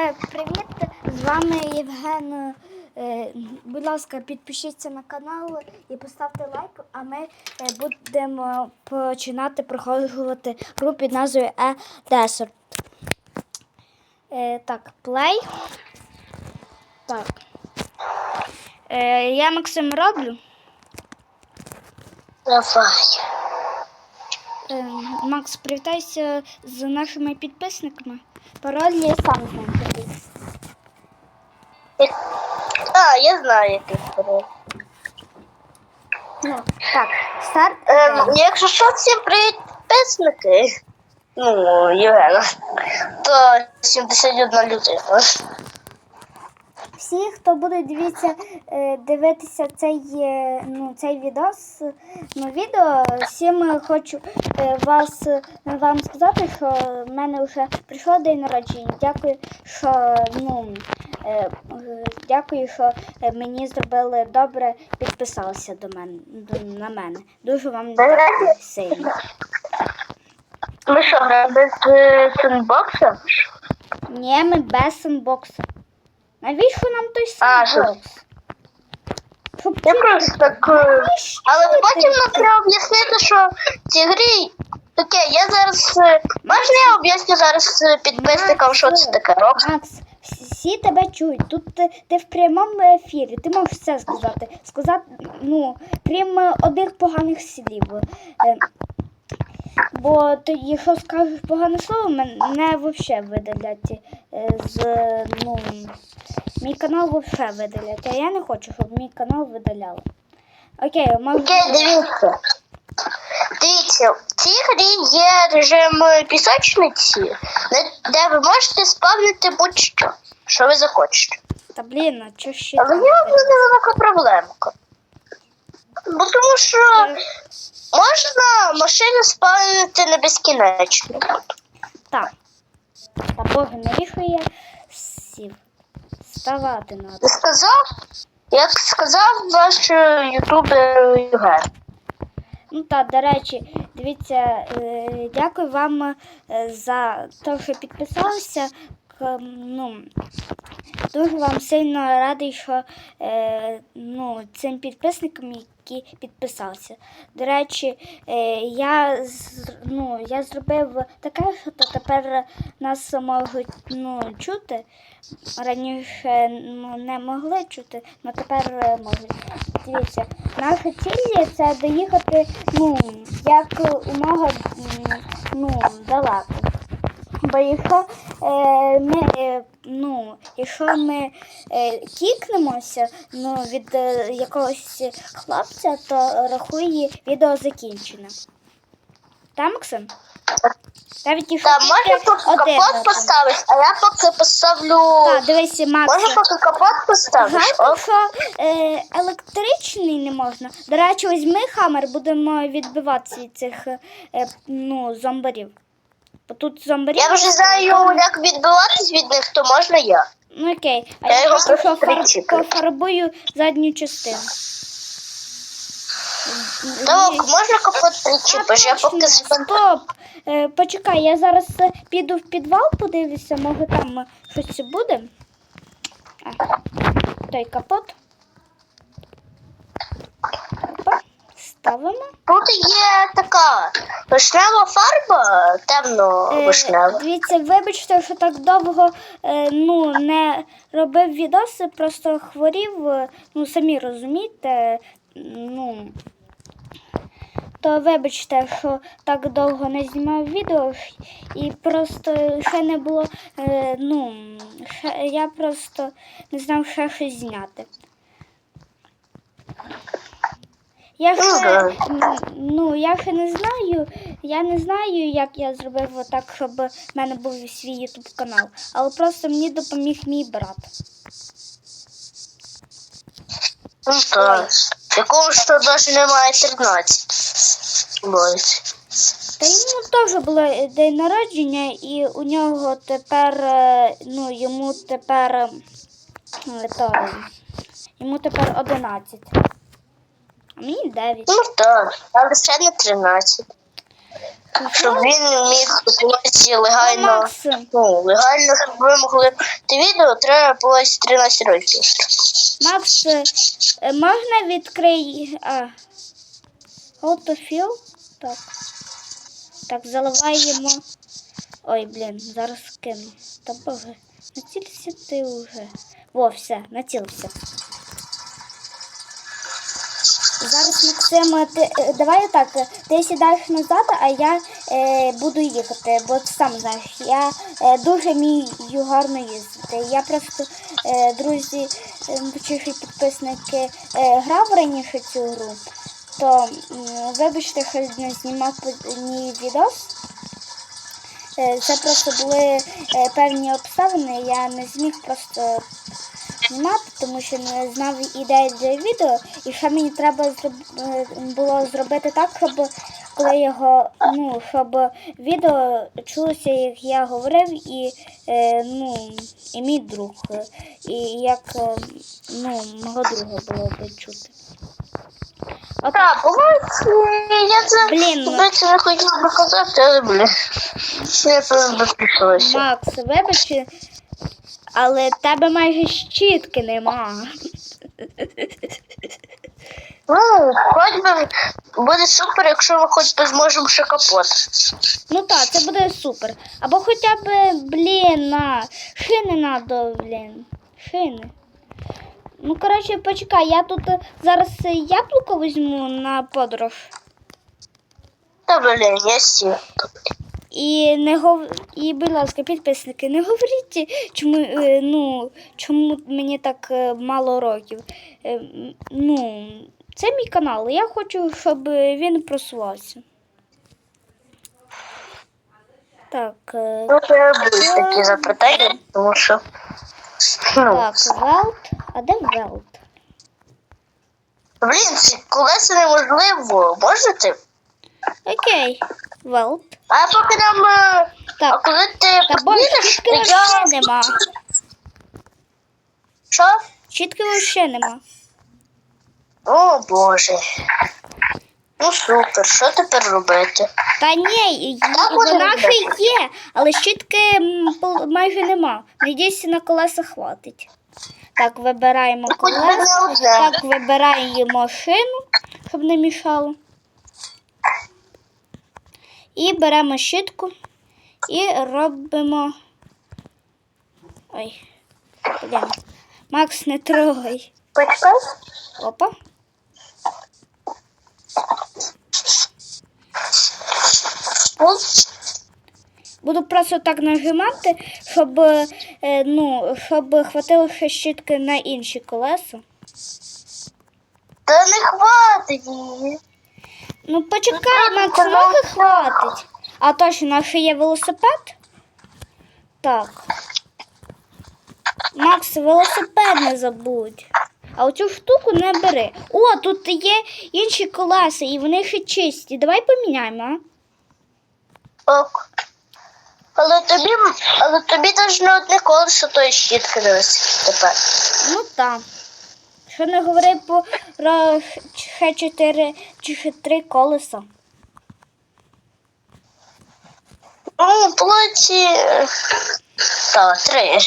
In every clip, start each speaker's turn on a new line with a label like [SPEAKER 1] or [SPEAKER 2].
[SPEAKER 1] Привіт! З вами Євген. Е, Будь ласка, підпишіться на канал і поставте лайк, а ми е, будемо починати проходжувати гру під назвою. Е, Так, play. Так. Е, Я Максим роблю.
[SPEAKER 2] Давай.
[SPEAKER 1] Макс, привітайся з нашими підписниками. Пароль я сам знаю. який.
[SPEAKER 2] А, я знаю, який пароль.
[SPEAKER 1] Ну, так, старт.
[SPEAKER 2] Ем, якщо що, всі підписники. Ну, Євгена. То 71 людина.
[SPEAKER 1] Всі, хто буде дивитися, е, дивитися цей, е, ну, цей відос, ну, відео, всім хочу е, вас, вам сказати, що в мене вже прийшло день народження. Дякую, що ну, дякую, що мені зробили добре, підписалися до мене, до, на мене. Дуже вам дякую сильно.
[SPEAKER 2] Ми що, граємо без сенбокса?
[SPEAKER 1] Ні, ми без сенбоксу. Навіщо нам той сенбокс? Щоб
[SPEAKER 2] Я просто так. е,
[SPEAKER 1] Навіщо
[SPEAKER 2] Але
[SPEAKER 1] ти?
[SPEAKER 2] потім нам треба об'яснити, що в цій грі. Окей, я зараз. е, Можна я об'ясню зараз е, підписникам, що це таке Рокс?
[SPEAKER 1] Макс, всі тебе чують. Тут ти, ти в прямому ефірі. Ти можеш все сказати. Сказати, ну, крім е, одних поганих слів. Е, Бо ти, якщо скажеш погане слово, мене взагалі видалять е, з ну, мій канал взагалі видалять. А я не хочу, щоб мій канал видаляли. Окей, можу.
[SPEAKER 2] Окей, дивіться. Дивіться, в цій грі є режим пісочниці, де- ви можете спавнити будь-що, що ви захочете.
[SPEAKER 1] Та блін, а чого ще?
[SPEAKER 2] Але
[SPEAKER 1] там
[SPEAKER 2] є
[SPEAKER 1] видаляти?
[SPEAKER 2] одна проблемка. Бо тому що можна машини спавнити на безкінечно.
[SPEAKER 1] Так. Та боже, навіщо я сів? Ставати надо.
[SPEAKER 2] Сказав, як сказав ваш е, ютубер Євген.
[SPEAKER 1] Ну так, до речі, дивіться, е, дякую вам е, за те, що підписалися. К- Ну, дуже вам сильно радий, що е, ну, цим підписникам, які підписалися. До речі, е, я, ну, я зробив таке, що то тепер нас можуть ну, чути. Раніше ну, не могли чути, але тепер е, можуть. Дивіться, наша ціль це доїхати ну, як умога ну, далеко. Бо якщо е, ми, е, ну, якщо ми е, кікнемося ну, від е, якогось хлопця, то рахує відео закінчене. Та, Максим? Навіть якщо
[SPEAKER 2] Та
[SPEAKER 1] тільки
[SPEAKER 2] можна поки
[SPEAKER 1] один
[SPEAKER 2] капот
[SPEAKER 1] раз.
[SPEAKER 2] поставити, а я поки поставлю.
[SPEAKER 1] Так, дивися, Макс.
[SPEAKER 2] Можна поки капот поставиш?
[SPEAKER 1] Гарно,
[SPEAKER 2] О,
[SPEAKER 1] що е, електричний не можна. До речі, візьми хамер, будемо відбиватися від цих е, ну, зомбарів. Тут зомбарів.
[SPEAKER 2] Я вже знаю, як відбиватись від них, то можна я.
[SPEAKER 1] Ну окей, а
[SPEAKER 2] Я
[SPEAKER 1] я,
[SPEAKER 2] його
[SPEAKER 1] просто фар... пофарбую задню частину.
[SPEAKER 2] Так,
[SPEAKER 1] Ні.
[SPEAKER 2] можна причіпиш, я поки.
[SPEAKER 1] Стоп! Е, почекай, я зараз е, піду в підвал, подивлюся, може там е, щось буде. А, той капот. Ставимо.
[SPEAKER 2] Тут є така вишнева фарба, темно
[SPEAKER 1] Е,
[SPEAKER 2] вишнева.
[SPEAKER 1] Дивіться, вибачте, що так довго е, ну, не робив відоси, просто хворів, е, ну самі розумієте. Ну, то вибачте, що так довго не знімав відео, і просто ще не було. Е, ну, ще, я просто не знав, ще щось зняти. Я
[SPEAKER 2] Ну,
[SPEAKER 1] ще,
[SPEAKER 2] да.
[SPEAKER 1] ну, я ще не знаю, я не знаю, як я зробив так, щоб в мене був свій ютуб канал. Але просто мені допоміг мій брат.
[SPEAKER 2] Ну так. Якого ж то навіть немає 13. Боже.
[SPEAKER 1] Та йому теж було день народження, і у нього тепер, е, ну, йому тепер, е, то, йому тепер 11. А мені 9.
[SPEAKER 2] Ну так, але ще не 13. щоб він міг платити легально.
[SPEAKER 1] Макс,
[SPEAKER 2] Ну, легально, щоб ви могли ти відео, треба платити 13 років.
[SPEAKER 1] Макс, е, можна відкрити. А. Autofill? Так. Так, заливаємо. Ой, блін, зараз скину. Та боже, націлься ти вже. Во, все, націлився. Зараз, Максим, ти, е, давай так, е, ти сідаєш назад, а я е, буду їхати, бо ти сам знаєш, я е, дуже вмію гарно їздити. Я просто, е, друзі, е, підписники, е, грав раніше цю гру, то м, вибачте, що не знімав ні відос. Е, Це просто були е, певні обставини, я не зміг просто знімати, тому що не знав ідеї для відео, і що мені треба е, було зробити так, щоб коли його, ну, щоб відео чулося, як я говорив, і е, ну, і мій друг, і як е, ну, мого друга було би чути. От,
[SPEAKER 2] Так, я це
[SPEAKER 1] Блін, ну.
[SPEAKER 2] не хотів би казати, але блін. Я це би.
[SPEAKER 1] Макс, вибач, але в тебе майже щітки нема.
[SPEAKER 2] Ну, хоч би буде супер, якщо ми хоч би зможемо ще капот.
[SPEAKER 1] Ну так, це буде супер. Або хоча б, блін, на шини надо, блін. Шини. Ну, коротше, почекай, я тут зараз яблуко візьму на подорож.
[SPEAKER 2] Та блін, я сів.
[SPEAKER 1] І не гов... і, будь ласка, підписники, не говоріть, чому, е, ну, чому мені так е, мало років. Е, Ну, це мій канал. Я хочу, щоб він просувався. Так,
[SPEAKER 2] Ну, це будуть такі запитання, тому що. Ну,
[SPEAKER 1] так, велт. А де велт?
[SPEAKER 2] блін, ці колеса неможливо. Можете?
[SPEAKER 1] Окей, велт.
[SPEAKER 2] А поки нам. е, А
[SPEAKER 1] Так,
[SPEAKER 2] коли ти
[SPEAKER 1] та бо
[SPEAKER 2] поїдеш, я.
[SPEAKER 1] нема.
[SPEAKER 2] Що?
[SPEAKER 1] Щітки вообще нема.
[SPEAKER 2] О боже. Ну супер, що тепер робити?
[SPEAKER 1] Та ні,
[SPEAKER 2] Так буде
[SPEAKER 1] вона ще
[SPEAKER 2] робити.
[SPEAKER 1] є, але щітки м, пол- майже нема. Надіюся, на колеса хватить. Так, вибираємо
[SPEAKER 2] хоч би
[SPEAKER 1] колеса.
[SPEAKER 2] одне.
[SPEAKER 1] Так, вибираємо шину, щоб не мішало. І беремо щітку і робимо. Ой. Блін. Макс, не трогай.
[SPEAKER 2] Почекай.
[SPEAKER 1] Опа. Буду просто так нажимати, щоб, е, ну, щоб хватило ще щітки на інші колеса.
[SPEAKER 2] Та не хватить її.
[SPEAKER 1] Ну, почекай, Макс, ноги хватить. А точно, у нас ще є велосипед? Так. Макс, велосипед не забудь. А оцю штуку не бери. О, тут є інші колеса, і вони ще чисті. Давай поміняємо, а?
[SPEAKER 2] Ок. Але тобі, але тобі теж не одне колесо тої щітки дивись тепер.
[SPEAKER 1] Ну так. Що не говори про ще чотири чи ще три колеса.
[SPEAKER 2] Ну, плоті. Та, три.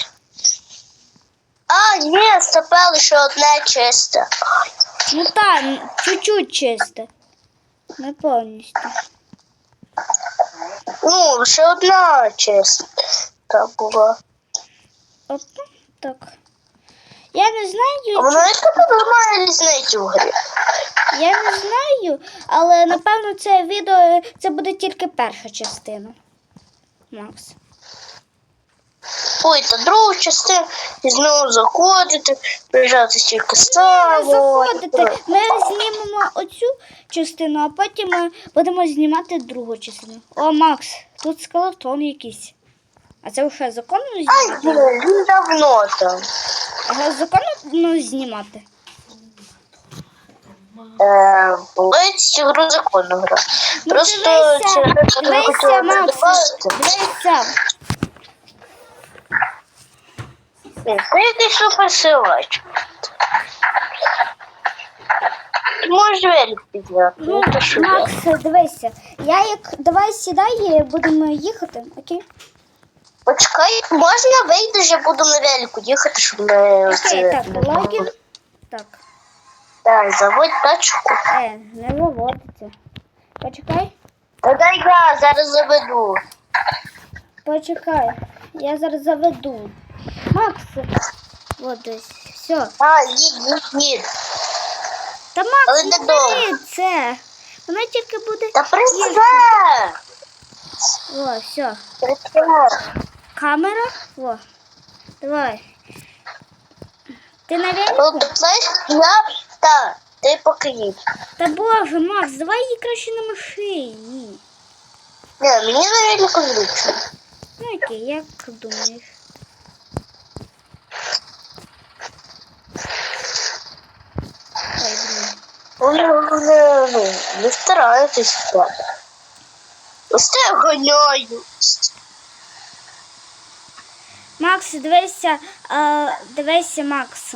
[SPEAKER 2] А, ні, стопе лише одне чисте.
[SPEAKER 1] Ну так, чуть-чуть чисте. Не повністю.
[SPEAKER 2] Ну, лише одна чиста була.
[SPEAKER 1] Оп, так. Я не
[SPEAKER 2] А
[SPEAKER 1] знаю,
[SPEAKER 2] воно і тут немає різниці в грі.
[SPEAKER 1] я не знаю, але напевно це відео це буде тільки перша частина. Макс.
[SPEAKER 2] Ой, та другу частину і знову заходити, приїжджати тільки
[SPEAKER 1] Не
[SPEAKER 2] ставити.
[SPEAKER 1] заходите. Ми знімемо оцю частину, а потім ми будемо знімати другу частину. О, Макс, тут скелетон якийсь. А це вже законно
[SPEAKER 2] Ай,
[SPEAKER 1] знімати?
[SPEAKER 2] він давно там.
[SPEAKER 1] Його законно знімати?
[SPEAKER 2] Е, гру законно гра.
[SPEAKER 1] Ну,
[SPEAKER 2] Просто
[SPEAKER 1] дивися,
[SPEAKER 2] через те, що
[SPEAKER 1] дивися,
[SPEAKER 2] хотіла
[SPEAKER 1] Макс,
[SPEAKER 2] додати.
[SPEAKER 1] дивися.
[SPEAKER 2] Блін, Це якийсь суперсилач. Можеш двері підняти.
[SPEAKER 1] Ну,
[SPEAKER 2] Ну, то що.
[SPEAKER 1] Макс, дивися, Я як давай сідай, будемо їхати, окей?
[SPEAKER 2] Почекай, можна вийдеш, я буду на велику їхати, щоб ми
[SPEAKER 1] Окей, так,
[SPEAKER 2] не
[SPEAKER 1] логін. Так.
[SPEAKER 2] Так, заводь тачку.
[SPEAKER 1] Е, не заводиться. Почекай,
[SPEAKER 2] Та дай я зараз заведу.
[SPEAKER 1] почекай. Я зараз заведу. Макс, от десь. Все.
[SPEAKER 2] А, їдь, їдь, їдь.
[SPEAKER 1] Та
[SPEAKER 2] Але
[SPEAKER 1] Макс,
[SPEAKER 2] не
[SPEAKER 1] не
[SPEAKER 2] довго.
[SPEAKER 1] бери це. Вона тільки буде.
[SPEAKER 2] Та присядь!
[SPEAKER 1] О, все.
[SPEAKER 2] Присядь.
[SPEAKER 1] Камера. О. Давай. Ти на велику?
[SPEAKER 2] ти знаєш, я, так, ти поки їдь.
[SPEAKER 1] Та боже, Макс, давай її краще на машині.
[SPEAKER 2] Ні, мені на велику зручно.
[SPEAKER 1] Ну окей, як думаєш? Ой, блін.
[SPEAKER 2] Ну, не старайтесь так. Це гоняю.
[SPEAKER 1] Макс, дивися, а, дивися, Макс.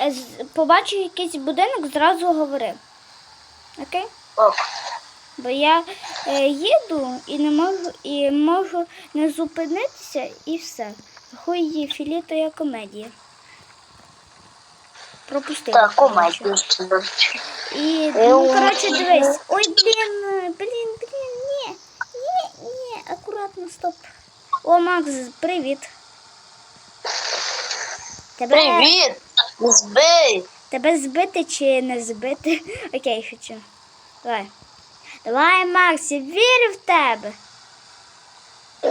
[SPEAKER 1] Е, Побачив якийсь будинок, зразу говори. Окей?
[SPEAKER 2] Ок.
[SPEAKER 1] Бо я е, їду і не можу, і можу не зупинитися і все. Хуй її філітоя комедія. Пропустила.
[SPEAKER 2] Так, комедію ще.
[SPEAKER 1] І,
[SPEAKER 2] Е,
[SPEAKER 1] ну, коротше, дивись. Ой, блін, е, блін, блін, ні, ні, ні, акуратно, стоп. О, Макс, привіт. Тебе,
[SPEAKER 2] Привіт! Збий!
[SPEAKER 1] тебе збити чи не збити? Окей, хочу. Давай. Давай, Макс, я вірю в тебе.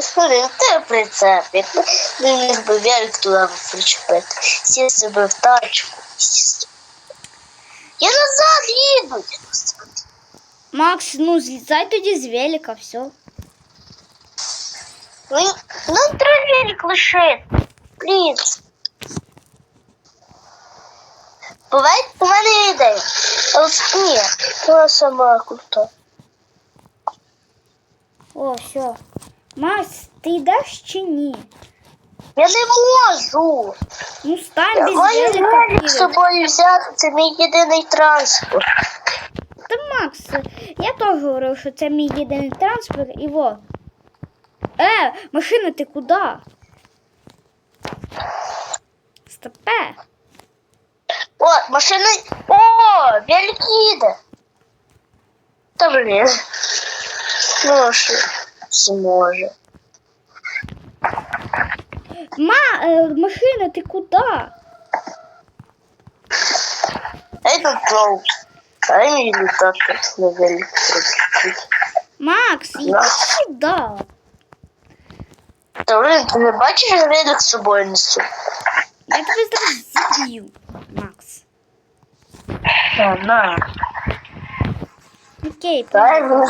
[SPEAKER 2] Смотри, ти прицеп. Якби не міг би велик туди причепити. Сів себе в тачку. Я назад їду.
[SPEAKER 1] Макс, ну злізай тоді з велика, все.
[SPEAKER 2] Ну, велик лишити. Пліц. Буває, у мене є ідея. Ні, вона сама крута.
[SPEAKER 1] О, все. Макс, ти йдеш чи ні?
[SPEAKER 2] Я не можу.
[SPEAKER 1] Ну стань
[SPEAKER 2] Я
[SPEAKER 1] без
[SPEAKER 2] маю
[SPEAKER 1] велика.
[SPEAKER 2] велик з собою взяти, це мій єдиний транспорт.
[SPEAKER 1] Та Макс, я теж говорив, що це мій єдиний транспорт і во. Е, машина, ти куди? Стопе.
[SPEAKER 2] О, машина. О, велик їде. Та блін. Ну що, зможе.
[SPEAKER 1] Ма, е, машина, ти куди?
[SPEAKER 2] I don't know. Дай мені літати на велик.
[SPEAKER 1] Макс, іди
[SPEAKER 2] Да.
[SPEAKER 1] Сюди.
[SPEAKER 2] Та ти не бачиш, я велик з собою несу?
[SPEAKER 1] Я тебе зараз зіб'ю, Макс.
[SPEAKER 2] Та, на.
[SPEAKER 1] Окей,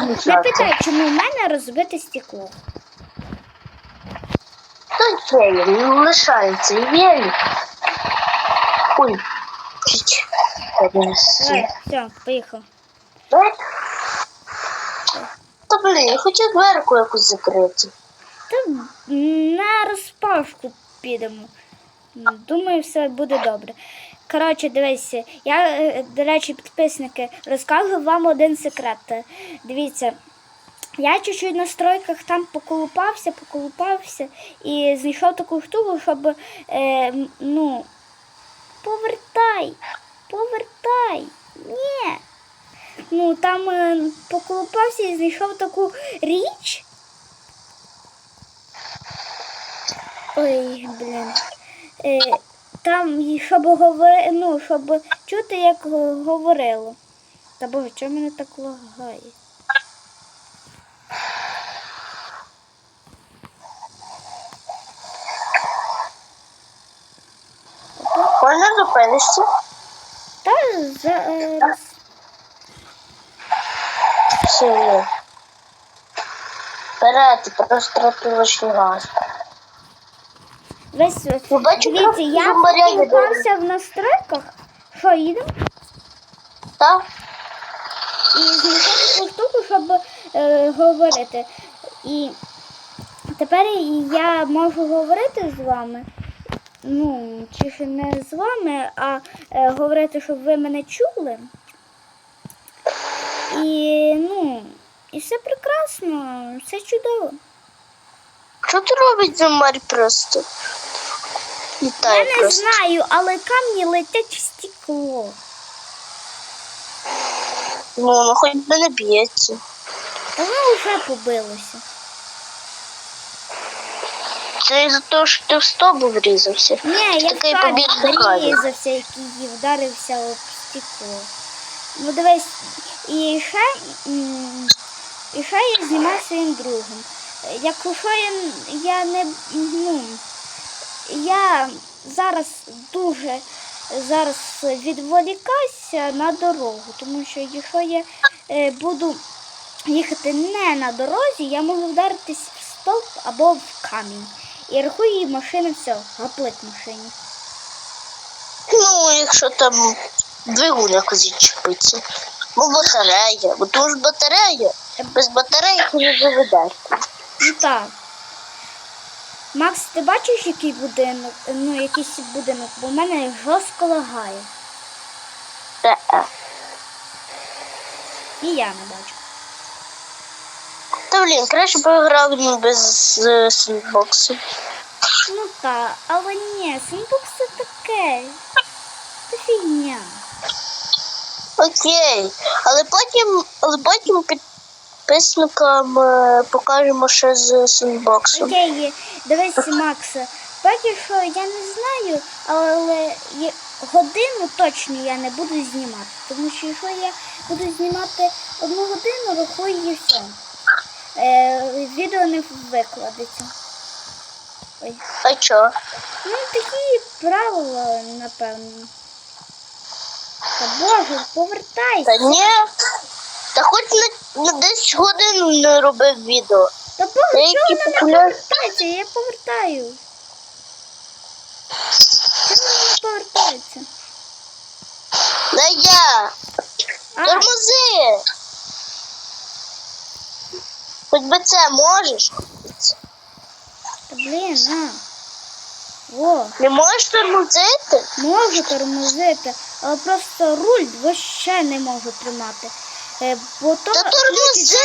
[SPEAKER 1] Не
[SPEAKER 2] літати.
[SPEAKER 1] питай, чому в мене розбите стекло.
[SPEAKER 2] Та окей, не лишається і велик. Ой. Один
[SPEAKER 1] Давай, все, поїхав.
[SPEAKER 2] Та блін, я хотів дверку якусь закрити.
[SPEAKER 1] Та підемо. Думаю, все буде добре. Коротше, дивися, я, е, до речі, підписники, розкажу вам один секрет. Дивіться, я чуть-чуть на стройках там поколупався, поколупався і знайшов таку штуку, щоб е, ну, повертай, повертай. Ні. Ну, там е, поколупався і знайшов таку річ. Ой, блін. Е, там, щоб говори, ну, щоб чути, як говорило. Та боже, чого мене так лагає?
[SPEAKER 2] Можна зупинишся?
[SPEAKER 1] Та зараз.
[SPEAKER 2] Все. Вперед, ти просто трапив лишній газ.
[SPEAKER 1] Весь
[SPEAKER 2] Ну, бачу,
[SPEAKER 1] дивіться, я поколупався в настройках. Що, їдемо?
[SPEAKER 2] Так?
[SPEAKER 1] І знайшов таку штуку, щоб е, говорити. І тепер я можу говорити з вами. Ну, чи ще не з вами, а е, говорити, щоб ви мене чули. І ну, і все прекрасно, все чудово.
[SPEAKER 2] Що ти робить зомбар просто?
[SPEAKER 1] Я не
[SPEAKER 2] просто.
[SPEAKER 1] знаю, але камні летять в стекло.
[SPEAKER 2] Ну, ну хоч би не б'ється.
[SPEAKER 1] Та воно вже побилося.
[SPEAKER 2] Це із-за того, що ти в стобу врізався.
[SPEAKER 1] Ні, я
[SPEAKER 2] Такий
[SPEAKER 1] в
[SPEAKER 2] побіг
[SPEAKER 1] камінь врізався, який вдарився об стекло. Ну дивись, і м, і ще я знімаю своїм другом. Е, Якщо я, я не ну, я зараз дуже зараз відволікаюся на дорогу, тому що якщо я е, буду їхати не на дорозі, я можу вдаритись в стовп або в камінь. І рахую її машина все, гаплик машині.
[SPEAKER 2] Ну, якщо там двигун якось відчепиться. Бо батарея, бо тому ж батарея. Без батареї не заведеш.
[SPEAKER 1] Ну так. Макс, ти бачиш, який будинок, ну якийсь будинок, бо в мене жорстко лагає. І я не бачу.
[SPEAKER 2] Та блін, краще ну, без е.
[SPEAKER 1] Ну так, але ні, синбокс це таке. Це фігня.
[SPEAKER 2] Окей. Але потім, але потім підписникам е, покажемо ще з сендбоксом.
[SPEAKER 1] Окей, дивись, Макс, поки що я не знаю, але годину точно я не буду знімати. Тому що якщо я буду знімати одну годину, рахую і все. Е, відео не викладеться. Ой.
[SPEAKER 2] А чо?
[SPEAKER 1] Ну, такі правила, напевно. Та Боже, повертайся.
[SPEAKER 2] Та ні. Та хоч на, на 10 годин не робив відео.
[SPEAKER 1] Та Боже, чого вона не
[SPEAKER 2] популяр-
[SPEAKER 1] повертається? Я повертаю. Вона не повертається?
[SPEAKER 2] Да я.
[SPEAKER 1] А,
[SPEAKER 2] Тормози. Хоч би це можеш.
[SPEAKER 1] та блін, а. О,
[SPEAKER 2] Не можеш тормозити?
[SPEAKER 1] можу тормозити, але просто руль вообще не можу тримати. Е, бо то...
[SPEAKER 2] Та тормозити.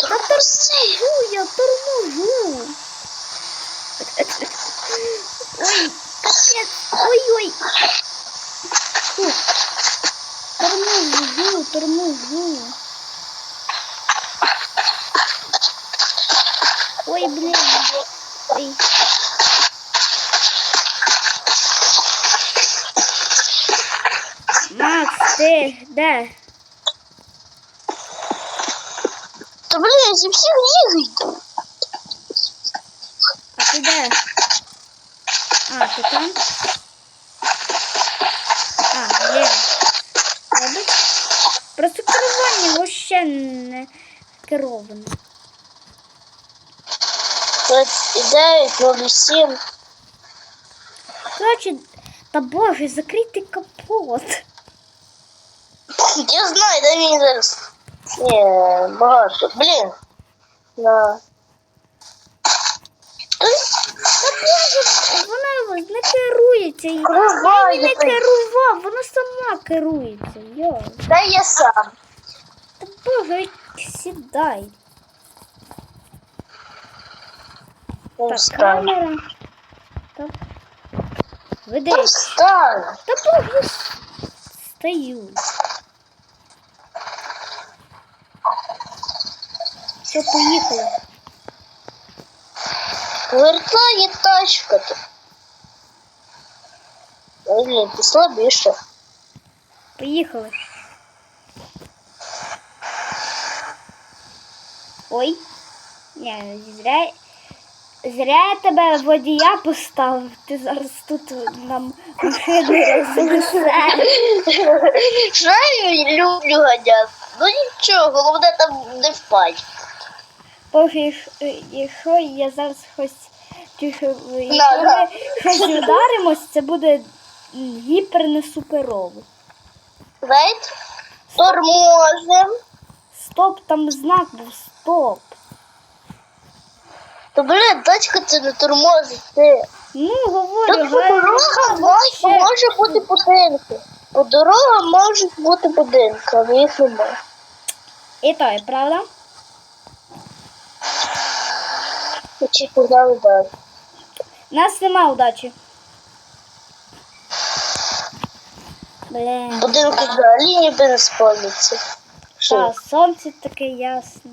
[SPEAKER 1] Та торможу, я торможу. Ой, капець, ой-ой. Торможу, торможу. Ой, блин. Ой. Макс, ти де?
[SPEAKER 2] Та блін, зі всіх ніг йду.
[SPEAKER 1] А ти де? А, ти там? А, є. Робить? Просто керування вообще не кероване.
[SPEAKER 2] 29, 07.
[SPEAKER 1] Коротше, та боже, закрийте капот.
[SPEAKER 2] Я знаю, де він зараз. Ні, багато. Блін. На.
[SPEAKER 1] Вона не керується. Я її не керував, вона сама керується. Йо.
[SPEAKER 2] Та я сам.
[SPEAKER 1] Та боже, сідай. Так, камера. Так. Веди. Та боже, стою. Все, поїхали.
[SPEAKER 2] Вертає тачка тут. Блін, ти слабіше.
[SPEAKER 1] Поїхали. Ой. Ні, зря. Зря я тебе водія поставив. Ти зараз тут нам машину рознесе.
[SPEAKER 2] Я люблю ганяти? Ну нічого, головне там не впасть.
[SPEAKER 1] Боже, якщо- якщо я зараз хоч тільки якщо ми щось вдаримось, це буде гіпер не суперово.
[SPEAKER 2] Тормозим.
[SPEAKER 1] Стоп, там знак був стоп.
[SPEAKER 2] Та блін, тачка це не тормозить. Ти.
[SPEAKER 1] Ну, говорю,
[SPEAKER 2] Тут дорогам
[SPEAKER 1] вообще.
[SPEAKER 2] може бути будинки. По дорогам можуть бути будинки, але їх немає.
[SPEAKER 1] І той, правда?
[SPEAKER 2] Чи погнали далі.
[SPEAKER 1] Нас нема удачі. Блін.
[SPEAKER 2] Будинку взагалі ніби не спавняться.
[SPEAKER 1] Та, сонце таке ясне.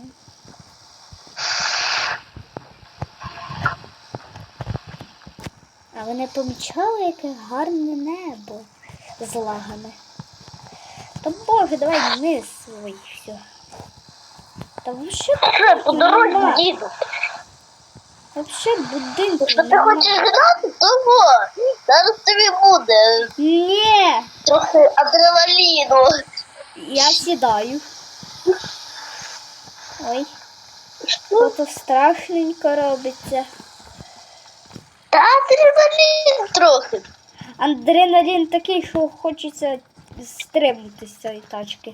[SPEAKER 1] А ви не помічали, яке гарне небо з лагами? Та боже, давай вниз ой, все. Та вообще
[SPEAKER 2] Що, по дорозі
[SPEAKER 1] нема. Вообще будинку
[SPEAKER 2] Що ти хочеш грати? Того. Зараз тобі буде
[SPEAKER 1] Ні,
[SPEAKER 2] трохи адреналіну.
[SPEAKER 1] я сідаю. Ой,
[SPEAKER 2] Що?
[SPEAKER 1] то страшненько робиться.
[SPEAKER 2] Та адреналін трохи.
[SPEAKER 1] Адреналін такий, що хочеться стрибнути з цієї тачки.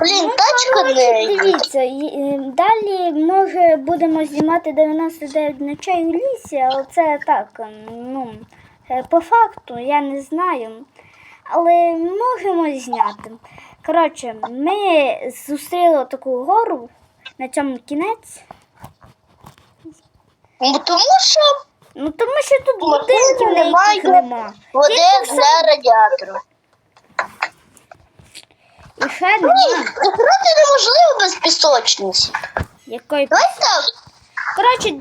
[SPEAKER 2] Блін,
[SPEAKER 1] Ну,
[SPEAKER 2] тачка не.
[SPEAKER 1] Дивіться, і далі може будемо знімати 99 ночей в лісі, але це так, ну, е, по факту я не знаю. Але можемо зняти. Коротше, ми зустріли таку гору, на цьому кінець.
[SPEAKER 2] Ну, тому що
[SPEAKER 1] Ну тому що тут будинків
[SPEAKER 2] немає
[SPEAKER 1] нема.
[SPEAKER 2] води для радіатору.
[SPEAKER 1] І
[SPEAKER 2] Ні,
[SPEAKER 1] нема.
[SPEAKER 2] неможливо без пісочниці.
[SPEAKER 1] Якої
[SPEAKER 2] Давай так.
[SPEAKER 1] Коротше,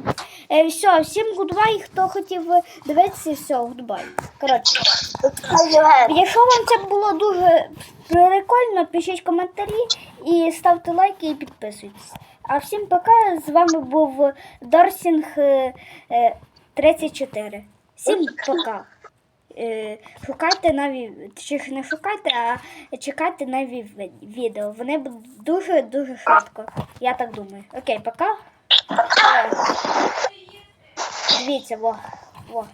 [SPEAKER 1] е, все, всім гудбай, хто хотів е, дивитися, все, гудбай. Коротше, якщо вам це було дуже прикольно, пишіть коментарі і ставте лайки і підписуйтесь. А всім пока. З вами був Дорсінг е, е, 34. Всім пока. Е, Шукайте нові, чи не шукайте, а чекайте нові відео. Вони будуть дуже-дуже швидко. Я так думаю. Окей, пока. Е, Дивіться, во. во.